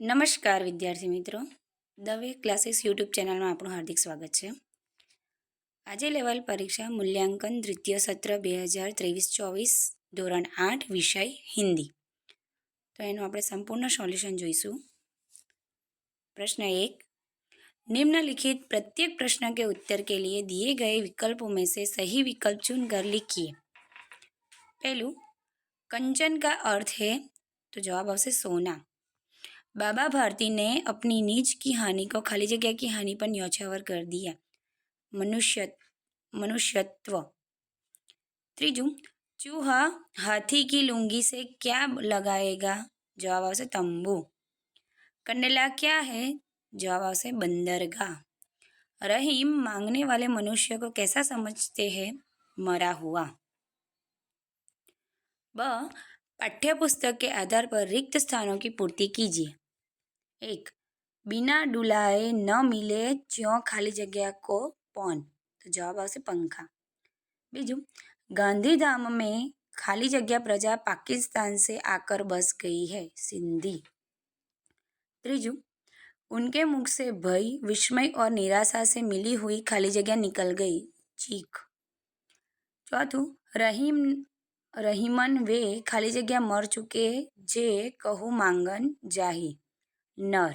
નમસ્કાર વિદ્યાર્થી મિત્રો દવે ક્લાસીસ યુટ્યુબ ચેનલમાં આપણું હાર્દિક સ્વાગત છે આજે લેવલ પરીક્ષા મૂલ્યાંકન દ્વિતીય સત્ર બે હજાર ત્રેવીસ ચોવીસ ધોરણ આઠ વિષય હિન્દી તો એનું આપણે સંપૂર્ણ સોલ્યુશન જોઈશું प्रश्न एक निम्नलिखित प्रत्येक प्रश्न के उत्तर के लिए दिए गए विकल्पों में से सही विकल्प चुनकर लिखिए पहलू कंचन का अर्थ है तो जवाब आवश्य सोना बाबा भारती ने अपनी निज की हानि को खाली जगह की हानि पर न्यौछावर कर दिया मनुष्य, मनुष्यत्व। त्रिजु, चूहा हाथी की लुंगी से क्या लगाएगा? जवाब आवश्य तंबू। कंडला क्या है? जवाब आवश्य बंदरगाह। रहीम मांगने वाले मनुष्य को कैसा समझते हैं? मरा हुआ। ब पाठ्य पुस्तक के आधार पर रिक्त स्थानों की पूर्ति कीजिए। एक बिना डुलाए न मिले ज्यों खाली जगह को पौन तो जवाब आवश्य पंखा बीजू गांधीधाम में खाली जगह प्रजा पाकिस्तान से आकर बस गई है सिंधी त्रीजू उनके मुख से भय विस्मय और निराशा से मिली हुई खाली जगह निकल गई चीख चौथું રહીમ રહીમન વે ખાલી જગ્યા મર ચૂકે જે કહું માંગન જાહી नर।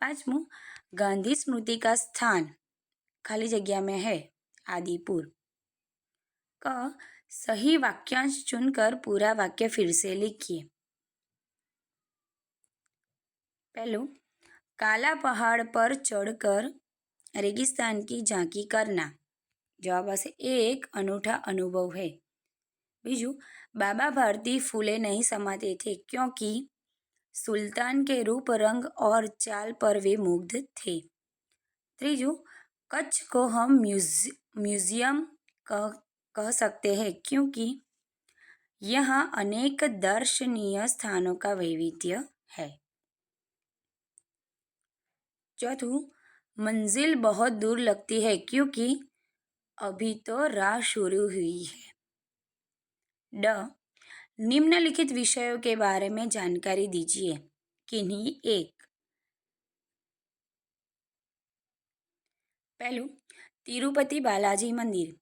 पांचवों गांधी स्मृति का स्थान। खाली जगह में है, आदिपुर। क, सही वाक्यांश चुनकर पूरा वाक्य फिर से लिखिए। पहलू, काला पहाड़ पर चढ़कर रेगिस्तान की झांकी करना। जवाब से एक अनूठा अनुभव है। बीजू, बाबा भारती फूले नहीं समाते थे क्योंकि सुल्तान के रूप, रंग और चाल पर वे मुग्ध थे। त्रीजू, कच्छ को हम म्यूज, म्यूज़ियम कह कह सकते हैं क्योंकि यहाँ अनेक दर्शनीय स्थानों का वैविध्य है। चौथू, मंजिल बहुत दूर लगती है क्योंकि अभी तो राह शुरू हुई है। ड निम्नलिखित विषयों के बारे में जानकारी दीजिए। किन्हीं? एक। पहलू, तिरुपति बालाजी मंदिर।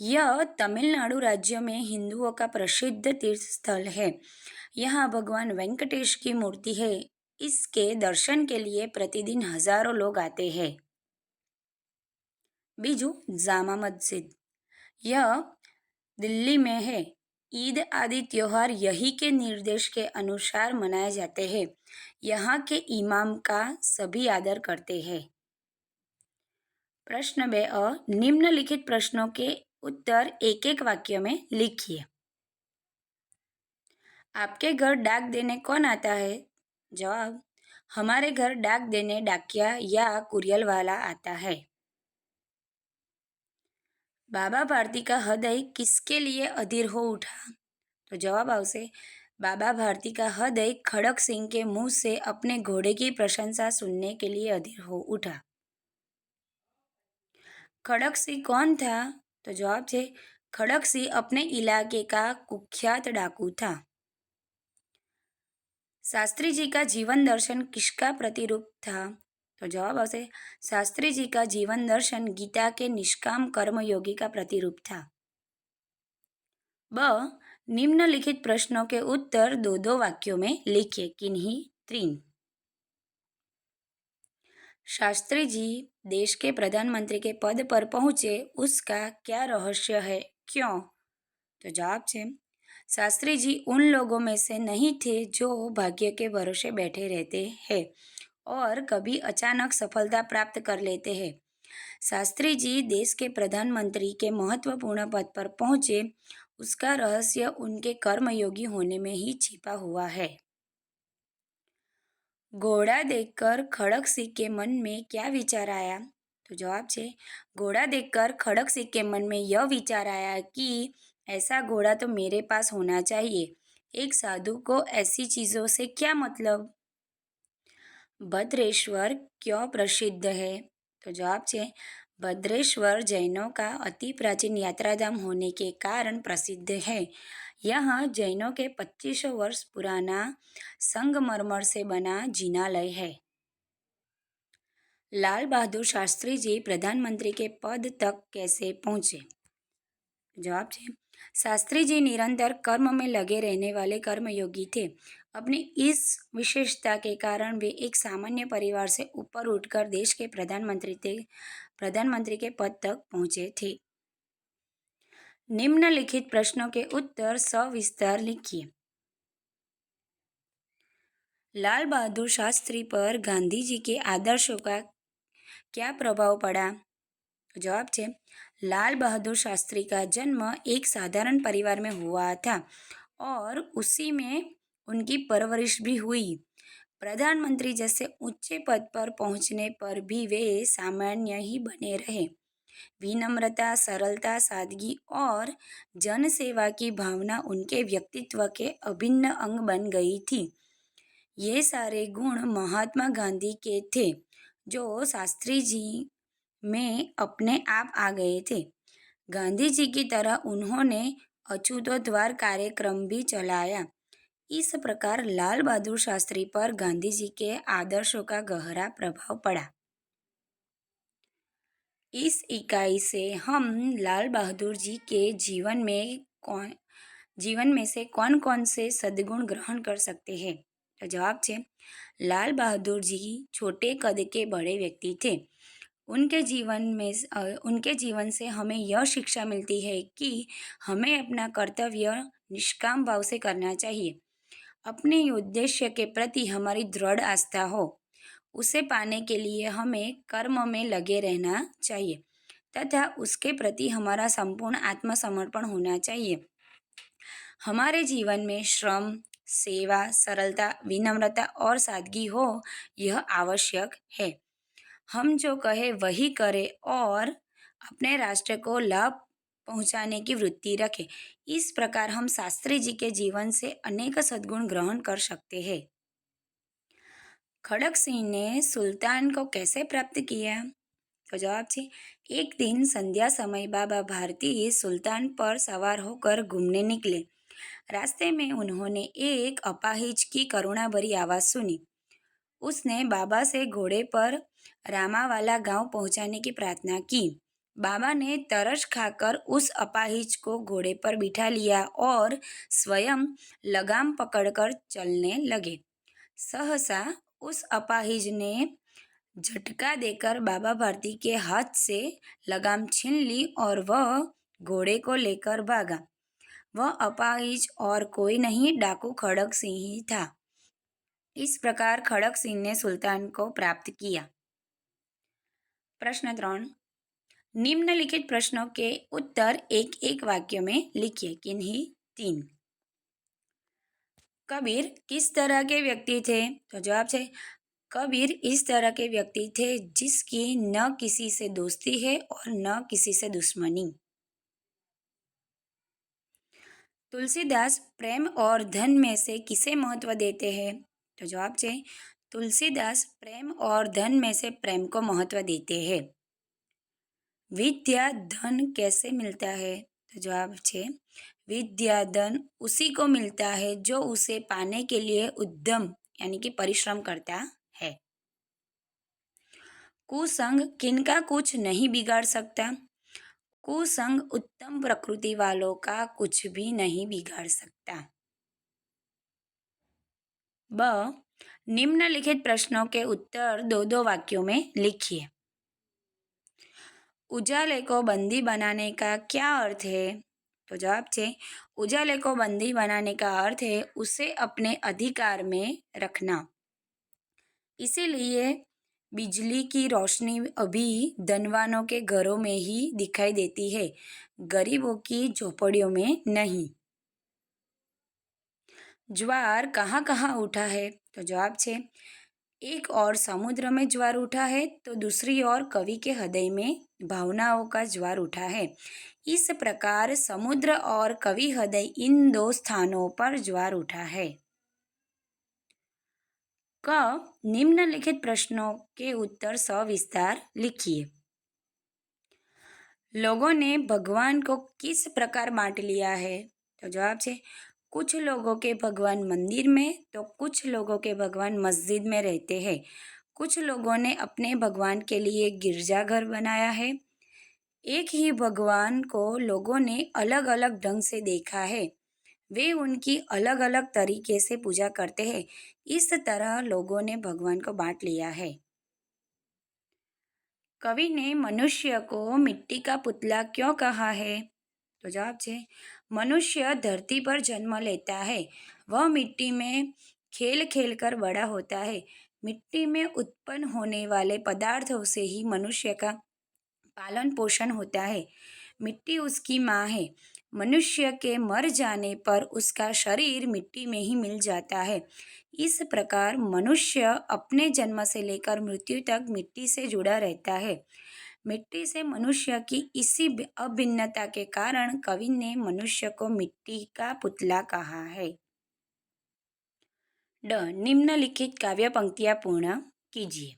यह तमिलनाडु राज्य में हिंदुओं का प्रसिद्ध तीर्थ स्थल है। यहाँ भगवान वेंकटेश की मूर्ति है। इसके दर्शन के लिए प्रतिदिन हज़ारों लोग आते हैं। बीजू, जामा मस्जिद। यह दिल्ली में है। ईद आदि त्योहार यही के निर्देश के अनुसार मनाए जाते हैं। यहाँ के इमाम का सभी आदर करते हैं। प्रश्न बे अ, निम्नलिखित प्रश्नों के उत्तर एक एक वाक्य में लिखिए। आपके घर डाक देने कौन आता है? जवाब, हमारे घर डाक देने डाकिया या कुरियल वाला आता है। बाबा भारती का हृदय किसके लिए अधीर हो उठा? तो जवाब आवश्य बाबा भारती का हृदय खड़क सिंह के मुँह से अपने घोड़े की प्रशंसा सुनने के लिए अधीर हो उठा। खड़क सिंह कौन था? तो जवाब थे खड़क सिंह अपने इलाके का कुख्यात डाकू था। शास्त्री जी का जीवन दर्शन किसका प्रतिरूप था? तो जवाब आवश्य शास्त्री जी का जीवन दर्शन गीता के निष्काम कर्म योगी का प्रतिरूप था ब निम्नलिखित प्रश्नों के उत्तर दो दो वाक्यों में लिखिए किन्हीं तीन शास्त्री जी देश के प्रधानमंत्री के पद पर पहुँचे उसका क्या रहस्य है क्यों तो जवाब है शास्त्री जी उन लोगों में से नहीं थे जो भाग्य के भरोसे बैठे रहते हैं और कभी अचानक सफलता प्राप्त कर लेते हैं। शास्त्री जी देश के प्रधानमंत्री के महत्वपूर्ण पद पर पहुँचे, उसका रहस्य उनके कर्मयोगी होने में ही छिपा हुआ है। घोड़ा देखकर खड़क सिंह के मन में क्या विचार आया? तो जवाब है घोड़ा देखकर खड़क सिंह के मन में यह विचार आया कि ऐसा घोड़ा तो मेरे पास होना चाहिए। एक साधु को ऐसी चीज़ों से क्या मतलब? भद्रेश्वर क्यों प्रसिद्ध है? तो जवाब है भद्रेश्वर जैनों का अति प्राचीन यात्राधाम होने के कारण प्रसिद्ध है। यह जैनों के 2500 वर्ष पुराना संगमरमर से बना जिनालय है। लाल बहादुर शास्त्री जी प्रधानमंत्री के पद तक कैसे पहुँचे? जवाब शास्त्री जी निरंतर कर्म में लगे रहने वाले कर्मयोगी थे। अपनी इस विशेषता के कारण वे एक सामान्य परिवार से ऊपर उठकर देश के प्रधानमंत्री थे प्रधानमंत्री के पद तक पहुँचे थे। निम्नलिखित प्रश्नों के उत्तर सविस्तार लिखिए। लाल बहादुर शास्त्री पर गांधी जी के आदर्शों का क्या प्रभाव पड़ा? जवाब है लाल बहादुर शास्त्री का जन्म एक साधारण परिवार में हुआ था और उसी में उनकी परवरिश भी हुई। प्रधानमंत्री जैसे ऊँचे पद पर पहुँचने पर भी वे सामान्य ही बने रहे। विनम्रता, सरलता, सादगी और जनसेवा की भावना उनके व्यक्तित्व के अभिन्न अंग बन गई थी। ये सारे गुण महात्मा गांधी के थे, जो शास्त्री जी में अपने आप आ गए थे। गांधी जी की तरह उन्होंने अछूतोद्वार कार्यक्रम भी चलाया। इस प्रकार लाल बहादुर शास्त्री पर गांधी जी के आदर्शों का गहरा प्रभाव पड़ा। इस इकाई से हम लाल बहादुर जी के जीवन में कौन, जीवन में से कौन कौन से सद्गुण ग्रहण कर सकते हैं? तो जवाब है लाल बहादुर जी छोटे कद के बड़े व्यक्ति थे। उनके जीवन में उनके जीवन से हमें यह शिक्षा मिलती है कि हमें अपना कर्तव्य निष्काम भाव से करना चाहिए। अपने उद्देश्य के प्रति हमारी दृढ़ आस्था हो। उसे पाने के लिए हमें कर्म में लगे रहना चाहिए तथा उसके प्रति हमारा संपूर्ण आत्मसमर्पण होना चाहिए। हमारे जीवन में श्रम, सेवा, सरलता, विनम्रता और सादगी हो, यह आवश्यक है। हम जो कहे वही करें और अपने राष्ट्र को लाभ पहुँचाने की वृत्ति रखें। इस प्रकार हम शास्त्री जी के जीवन से अनेक सद्गुण ग्रहण कर सकते हैं। खड़क सिंह ने सुल्तान को कैसे प्राप्त किया? तो जवाब है एक दिन संध्या समय बाबा भारती सुल्तान पर सवार होकर घूमने निकले। रास्ते में उन्होंने एक अपाहिज की करुणा भरी आवाज़ सुनी। उसने बाबा से घोड़े पर रामावाला गाँव पहुँचाने की प्रार्थना की। बाबा ने तरस खाकर उस अपाहिज को घोड़े पर बिठा लिया और स्वयं लगाम पकड़कर चलने लगे। सहसा उस अपाहिज ने झटका देकर बाबा भारती के हाथ से लगाम छीन ली और वह घोड़े को लेकर भागा। वह अपाहिज और कोई नहीं, डाकू खड़क सिंह ही था। इस प्रकार खड़क सिंह ने सुल्तान को प्राप्त किया। प्रश्न त्रण। निम्नलिखित प्रश्नों के उत्तर एक एक वाक्य में लिखिए, किन्हीं? तीन। कबीर किस तरह के व्यक्ति थे? तो जवाब है, कबीर इस तरह के व्यक्ति थे जिसकी न किसी से दोस्ती है और न किसी से दुश्मनी। तुलसीदास प्रेम और धन में से किसे महत्व देते हैं? तो जवाब है, तुलसीदास प्रेम और धन में से प्रेम को महत्व देते हैं। विद्या धन कैसे मिलता है? तो जवाब विद्या धन उसी को मिलता है जो उसे पाने के लिए उद्यम, यानी कि परिश्रम करता है। कुसंग किनका कुछ नहीं बिगाड़ सकता? कुसंग उत्तम प्रकृति वालों का कुछ भी नहीं बिगाड़ सकता। ब, निम्नलिखित प्रश्नों के उत्तर दो दो वाक्यों में लिखिए। उजाले को बंदी बनाने का क्या अर्थ है? तो जवाब है उजाले को बंदी बनाने का अर्थ है उसे अपने अधिकार में रखना। इसीलिए बिजली की रोशनी अभी धनवानों के घरों में ही दिखाई देती है, गरीबों की झोपड़ियों में नहीं। ज्वार कहाँ कहाँ उठा है? तो जवाब है एक और समुद्र में ज्वार उठा है तो दूसरी ओर कवि के हृदय में भावनाओं का ज्वार उठा है। इस प्रकार समुद्र और कवि हृदय इन दो स्थानों पर ज्वार उठा है। क निम्नलिखित प्रश्नों के उत्तर सविस्तार लिखिए। लोगों ने भगवान को किस प्रकार बांट लिया है? तो जवाब है कुछ लोगों के भगवान मंदिर में तो कुछ लोगों के भगवान मस्जिद में रहते हैं। कुछ लोगों ने अपने भगवान के लिए गिरजाघर बनाया है। एक ही भगवान को लोगों ने अलग अलग ढंग से देखा है। वे उनकी अलग अलग तरीके से पूजा करते हैं। इस तरह लोगों ने भगवान को बांट लिया है। कवि ने मनुष्य को मिट्टी का पुतला क्यों कहा है? तो जवाब है मनुष्य धरती पर जन्म लेता है। वह मिट्टी में खेल खेल कर बड़ा होता है। मिट्टी में उत्पन्न होने वाले पदार्थों से ही मनुष्य का पालन पोषण होता है। मिट्टी उसकी माँ है। मनुष्य के मर जाने पर उसका शरीर मिट्टी में ही मिल जाता है। इस प्रकार मनुष्य अपने जन्म से लेकर मृत्यु तक मिट्टी से जुड़ा रहता है। मिट्टी से मनुष्य की इसी अभिन्नता के कारण कवि ने मनुष्य को मिट्टी का पुतला कहा है। ड, निम्नलिखित काव्य पंक्तियाँ पूर्ण कीजिए।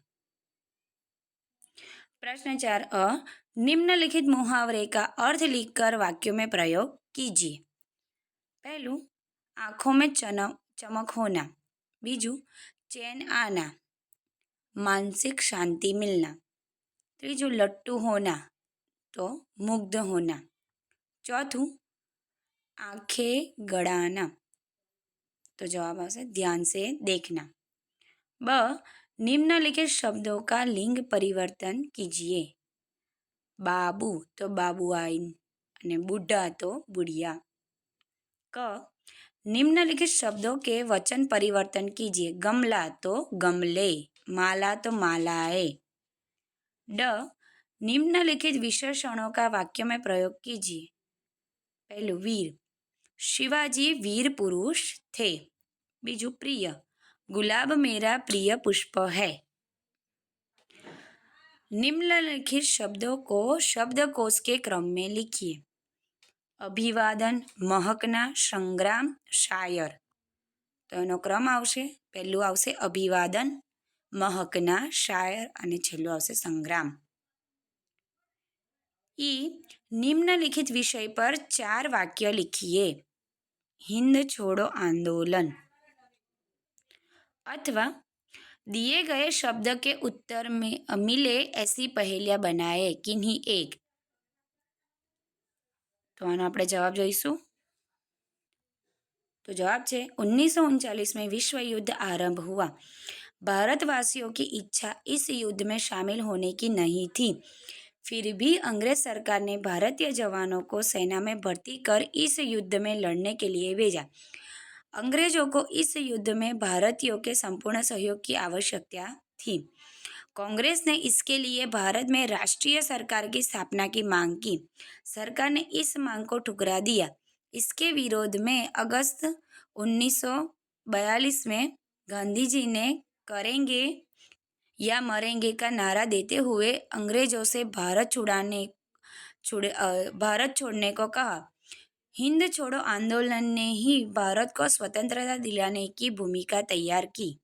प्रश्न चार, अ, निम्नलिखित मुहावरे का अर्थ लिखकर वाक्यों में प्रयोग कीजिए। पहलू, आँखों में चन चमक होना। बीजू, चैन आना। मानसिक शांति मिलना। ત્રીજું લટ્ટુ હોના, તો મુગ્ધ હોના. ચોથું, આંખે ગળાના. તો જવાબ આવશે ધ્યાન સે દેખના. બ, નિમ્નલિખિત શબ્દો કા લિંગ પરિવર્તન કીજીએ. બાબુ, તો બાબુ આઈન અને બુઢા, તો બુઢિયા. ક, નિમ્નલિખિત શબ્દો કે વચન પરિવર્તન કીજીએ. ગમલા, તો ગમલે. માલા, તો માલાએ. ड निम्नलिखित विशेषणों का वाक्य में प्रयोग कीजिए पहलू वीर शिवाजी वीर पुरुष थे बीजू प्रिय गुलाब मेरा प्रिय पुष्प है निम्नलिखित शब्दों को शब्दकोश के क्रम में लिखिए अभिवादन महकना संग्राम शायर તો એનો ક્રમ આવશે પહેલું આવશે અભિવાદન મહકના શાયર અને છેલ્લું આવશે સંગ્રામ ઈ निम्नलिखित विषय पर चार वाक्य लिखिए हिंद छोड़ो आंदोलन अथवा दिए गए शब्द के उत्तर में मिले ऐसी पहेलियां बनाए किन्हीं एक तो આનો આપણે જવાબ જોઈશું तो जवाब है उन्नीस में विश्व युद्ध आरंभ हुआ भारतवासियों की इच्छा इस युद्ध में शामिल होने की नहीं थी। फिर भी अंग्रेज़ सरकार ने भारतीय जवानों को सेना में भर्ती कर इस युद्ध में लड़ने के लिए भेजा। अंग्रेज़ों को इस युद्ध में भारतीयों के संपूर्ण सहयोग की आवश्यकता थी। कांग्रेस ने इसके लिए भारत में राष्ट्रीय सरकार की स्थापना की मांग की। सरकार ने इस मांग को ठुकरा दिया। इसके विरोध में अगस्त 1942 में गांधी जी ने करेंगे या मरेंगे का नारा देते हुए अंग्रेज़ों से भारत छुड़ाने, छुड़े भारत छोड़ने को कहा। हिंद छोड़ो आंदोलन ने ही भारत को स्वतंत्रता दिलाने की भूमिका तैयार की।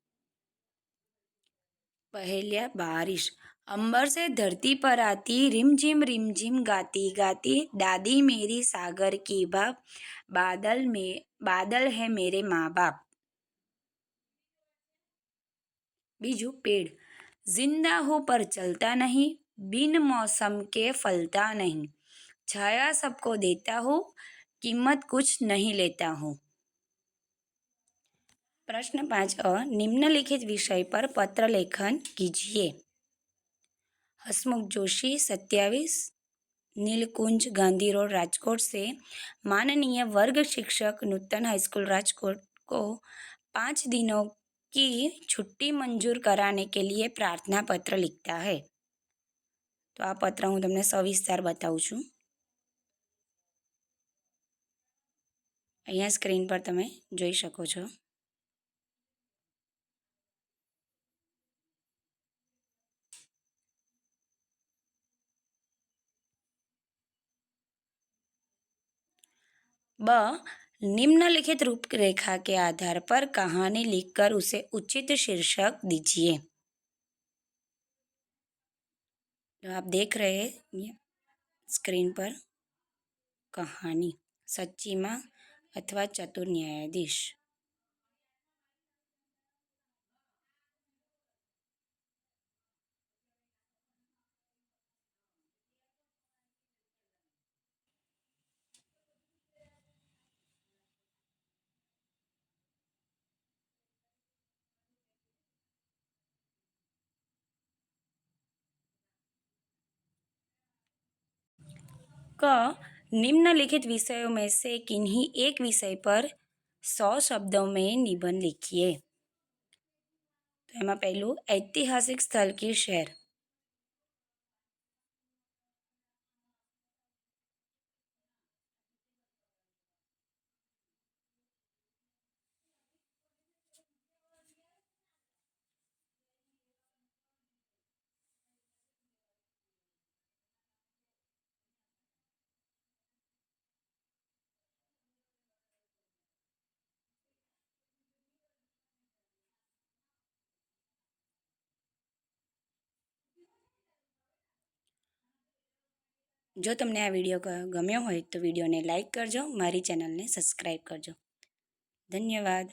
पहलिया बारिश, अंबर से धरती पर आती रिमझिम रिमझिम गाती गाती, दादी मेरी सागर की बाप, बादल में, बादल है मेरे माँ बाप। बीजू पेड़ ज़िंदा हो पर चलता नहीं बिन मौसम के फलता नहीं छाया सबको देता हूँ कीमत कुछ नहीं लेता हूँ प्रश्न पाँच अ निम्नलिखित विषय पर पत्र लेखन कीजिए हसमुख जोशी सत्यावीस नीलकुंज गांधी रोड राजकोट से माननीय वर्ग शिक्षक नूतन हाईस्कूल राजकोट को पाँच दिनों की छुट्टी मंजूर कराने के लिए प्रार्थना पत्र लिखता है। तो आ पत्र हूँ तमने सविस्तार बताऊँ छूँ। अँ स्क्रीन पर तब जी सको ब निम्नलिखित रूपरेखा के आधार पर कहानी लिखकर उसे उचित शीर्षक दीजिए। तो आप देख रहे हैं स्क्रीन पर कहानी, सच्ची माँ अथवा चतुर न्यायाधीश। क निम्नलिखित विषयों में से किन्हीं एक विषय पर सौ शब्दों में निबंध लिखिए। तो पहलू, ऐतिहासिक स्थल की शहर જો તમને આ વીડિયો ગમ્યો હોય તો વિડીયોને લાઇક કરજો, મારી ચેનલને સબસ્ક્રાઈબ કરજો. ધન્યવાદ.